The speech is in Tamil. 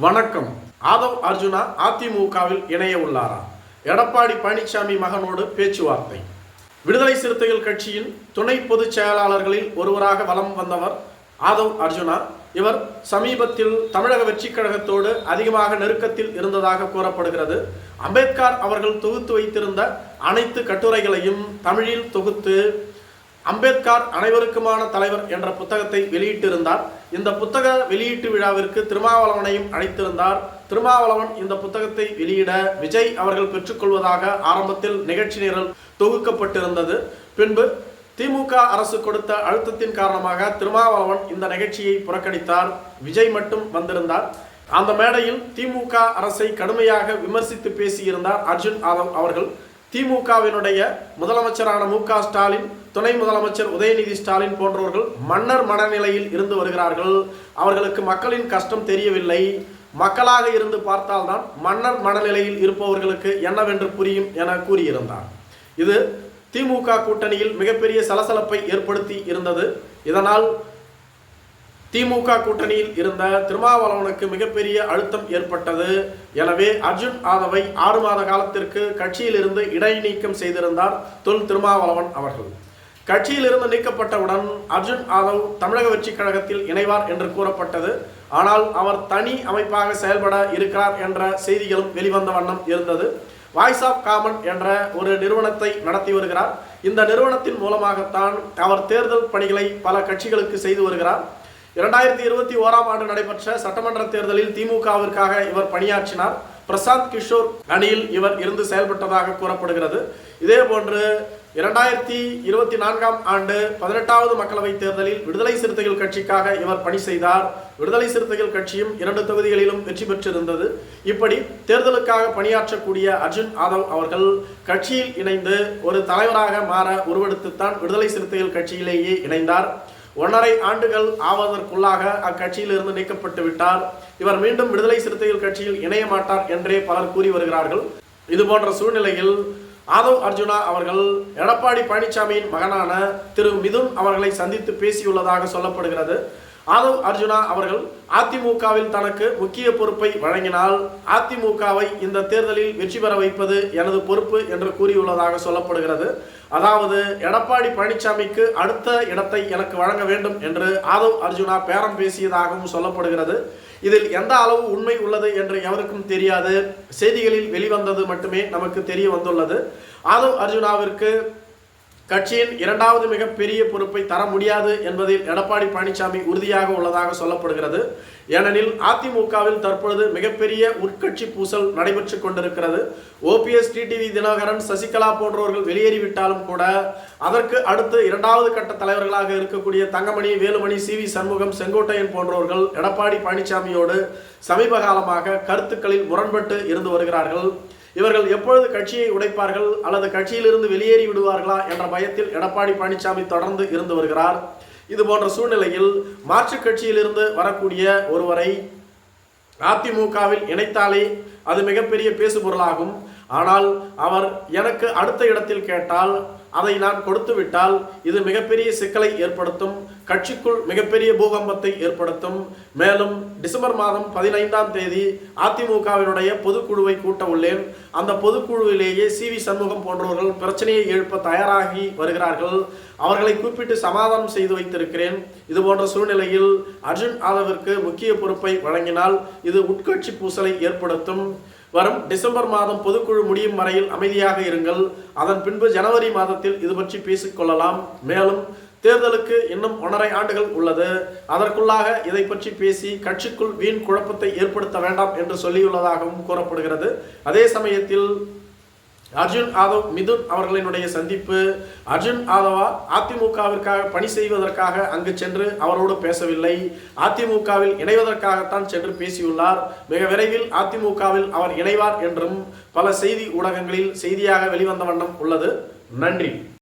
வணக்கம். ஆதவ் அர்ஜுனா அதிமுகவில் இணைய உள்ளாரா? எடப்பாடி பழனிசாமி மகனோடு பேச்சுவார்த்தை. விடுதலை சிறுத்தைகள் கட்சியின் துணை பொதுச் செயலாளர்களில் ஒருவராக வலம் வந்தவர் ஆதவ் அர்ஜுனா. இவர் சமீபத்தில் தமிழக வெற்றிக் கழகத்தோடு அதிகமாக நெருக்கத்தில் இருந்ததாக கூறப்படுகிறது. அம்பேத்கர் அவர்கள் தொகுத்து வைத்திருந்த அனைத்து கட்டுரைகளையும் தமிழில் தொகுத்து அம்பேத்கர் அனைவருக்குமான தலைவர் என்ற புத்தகத்தை வெளியிட்டிருந்தார். இந்த புத்தக வெளியீட்டு விழாவிற்கு திருமாவளவனையும் அழைத்திருந்தார். திருமாவளவன் இந்த புத்தகத்தை வெளியிட விஜய் அவர்கள் பெற்றுக்கொள்வதாக ஆரம்பத்தில் நிகழ்ச்சி நிரல் தொகுக்கப்பட்டிருந்தது. பின்பு திமுக அரசு கொடுத்த அழுத்தத்தின் காரணமாக திருமாவளவன் இந்த நிகழ்ச்சியை புறக்கணித்தார். விஜய் மட்டும் வந்திருந்தார். அந்த மேடையில் திமுக அரசை கடுமையாக விமர்சித்து பேசியிருந்தார் அர்ஜுன் ஆதவ் அவர்கள். திமுகவினுடைய முதலமைச்சரான மு க ஸ்டாலின் துணை முதலமைச்சர் உதயநிதி ஸ்டாலின் போன்றவர்கள் மன்னர் மனநிலையில் இருந்து வருகிறார்கள். அவர்களுக்கு மக்களின் கஷ்டம் தெரியவில்லை. மக்களாக இருந்து பார்த்தால்தான் மன்னர் மனநிலையில் இருப்பவர்களுக்கு என்னவென்று புரியும் என கூறியிருந்தார். இது திமுக கூட்டணியில் மிகப்பெரிய சலசலப்பை ஏற்படுத்தி இருந்தது. இதனால் திமுக கூட்டணியில் இருந்த திருமாவளவனுக்கு மிகப்பெரிய அழுத்தம் ஏற்பட்டது. எனவே அர்ஜுன் ஆதவை ஆறு மாத காலத்திற்கு கட்சியிலிருந்து இடைநீக்கம் செய்திருந்தார் தொல் திருமாவளவன் அவர்கள். கட்சியிலிருந்து நீக்கப்பட்டவுடன் அர்ஜுன் ஆதவ் தமிழக வெற்றி கழகத்தில் இணைவார் என்று கூறப்பட்டது. ஆனால் அவர் தனி அமைப்பாக செயல்பட இருக்கிறார் என்ற செய்திகளும் வெளிவந்த வண்ணம் இருந்தது. வாய்ஸ் ஆஃப் காமன் என்ற ஒரு நிறுவனத்தை நடத்தி வருகிறார். இந்த நிறுவனத்தின் மூலமாகத்தான் அவர் தேர்தல் பணிகளை பல கட்சிகளுக்கு செய்து வருகிறார். இரண்டாயிரத்தி இருபத்தி ஓராம் ஆண்டு நடைபெற்ற சட்டமன்ற தேர்தலில் திமுகவிற்காக இவர் பணியாற்றினார். பிரசாந்த் கிஷோர் அணியில் இவர் இருந்து செயல்பட்டதாக கூறப்படுகிறது. இதே போன்று இரண்டாயிரத்தி இருபத்தி நான்காம் ஆண்டு பதினெட்டாவது மக்களவைத் தேர்தலில் விடுதலை சிறுத்தைகள் கட்சிக்காக இவர் பணி செய்தார். விடுதலை சிறுத்தைகள் கட்சியும் இரண்டு தொகுதிகளிலும் வெற்றி பெற்றிருந்தது. இப்படி தேர்தலுக்காக பணியாற்றக்கூடிய அர்ஜுன் ஆதவ் அவர்கள் கட்சியில் இணைந்து ஒரு தலைவராக மாற உருவெடுத்துத்தான் விடுதலை சிறுத்தைகள் கட்சியிலேயே இணைந்தார். ஒன்றரை ஆண்டுகள் ஆவதற்குள்ளாக அக்கட்சியிலிருந்து நீக்கப்பட்டு விட்டார். இவர் மீண்டும் விடுதலை சிறுத்தைகள் கட்சியில் இணைய மாட்டார் என்றே பலர் கூறி வருகிறார்கள். இது போன்ற சூழ்நிலையில் ஆதவ் அர்ஜுனா அவர்கள் எடப்பாடி பழனிசாமியின் மகனான திரு மிதுன் அவர்களை சந்தித்து பேசியுள்ளதாக சொல்லப்படுகிறது. ஆதவ் அர்ஜுனா அவர்கள் அதிமுகவில் தனக்கு முக்கிய பொறுப்பை வழங்கினால் அதிமுகவை இந்த தேர்தலில் வெற்றி பெற வைப்பது எனது பொறுப்பு என்று கூறியுள்ளதாக சொல்லப்படுகிறது. அதாவது எடப்பாடி பழனிசாமிக்கு அடுத்த இடத்தை எனக்கு வழங்க வேண்டும் என்று ஆதவ் அர்ஜுனா பேரம் பேசியதாகவும் சொல்லப்படுகிறது. இதில் எந்த அளவு உண்மை உள்ளது என்று எவருக்கும் தெரியாது. செய்திகளில் வெளிவந்தது மட்டுமே நமக்கு தெரிய வந்துள்ளது. ஆதவ் அர்ஜுனாவிற்கு கட்சியின் இரண்டாவது மிகப்பெரிய பொறுப்பை தர முடியாது என்பதில் எடப்பாடி பழனிசாமி உறுதியாக உள்ளதாக சொல்லப்படுகிறது. ஏனெனில் அதிமுகவில் தற்பொழுது மிகப்பெரிய உட்கட்சி பூசல் நடைபெற்று கொண்டிருக்கிறது. ஓபிஎஸ் டிடிவி தினகரன் சசிகலா போன்றவர்கள் வெளியேறிவிட்டாலும் கூட அதற்கு அடுத்து இரண்டாவது கட்ட தலைவர்களாக இருக்கக்கூடிய தங்கமணி வேலுமணி சி வி சண்முகம் செங்கோட்டையன் போன்றவர்கள் எடப்பாடி பழனிசாமியோடு சமீப காலமாக கருத்துக்களில் முரண்பட்டு இருந்து வருகிறார்கள். இவர்கள் எப்பொழுது கட்சியை உடைப்பார்கள் அல்லது கட்சியிலிருந்து வெளியேறி விடுவார்களா என்ற பயத்தில் எடப்பாடி பழனிசாமி தொடர்ந்து இருந்து வருகிறார். இது போன்ற சூழ்நிலையில் மாற்று கட்சியிலிருந்து வரக்கூடிய ஒருவரை அதிமுகவில் இணைத்தாலே அது மிகப்பெரிய பேசுபொருளாகும். ஆனால் அவர் எனக்கு அடுத்த இடத்தில் கேட்டால் அதை நான் கொடுத்து விட்டால் இது மிகப்பெரிய சிக்கலை ஏற்படுத்தும் கட்சிக்குள் மிகப்பெரிய பூகம்பத்தை ஏற்படுத்தும். மேலும் டிசம்பர் மாதம் பதினைந்தாம் தேதி அதிமுகவினுடைய பொதுக்குழுவை கூட்ட உள்ளேன். அந்த பொதுக்குழுவிலேயே சி வி சண்முகம் போன்றவர்கள் பிரச்சனையை எழுப்ப தயாராகி வருகிறார்கள். அவர்களை கூப்பிட்டு சமாதானம் செய்து வைத்திருக்கிறேன். இது போன்ற சூழ்நிலையில் அர்ஜுன் ஆதவிற்கு முக்கிய பொறுப்பை வழங்கினால் இது உட்கட்சி பூசலை ஏற்படுத்தும். வரும் டிசம்பர் மாதம் பொதுக்குழு முடியும் வரையில் அமைதியாக இருங்கள். அதன் பின்பு ஜனவரி மாதத்தில் இது பற்றி பேசிக்கொள்ளலாம் மேலும் தேர்தலுக்கு இன்னும் ஒன்றரை ஆண்டுகள் உள்ளது. அதற்குள்ளாக இதை பற்றி பேசி கட்சிக்குள் வீண் குழப்பத்தை ஏற்படுத்த வேண்டாம் என்று சொல்லியுள்ளதாகவும் கூறப்படுகிறது. அதே சமயத்தில் அர்ஜுன் ஆதவ் மிதுன் அவர்களினுடைய சந்திப்பு அர்ஜுன் ஆதவா அதிமுகவிற்காக பணி செய்வதற்காக அங்கு சென்று அவரோடு பேசவில்லை. அதிமுகவில் இணைவதற்காகத்தான் சென்று பேசியுள்ளார். மிக விரைவில் அதிமுகவில் அவர் இணைவார் என்றும் பல செய்தி ஊடகங்களில் செய்தியாக வெளிவந்த வண்ணம் உள்ளது. நன்றி.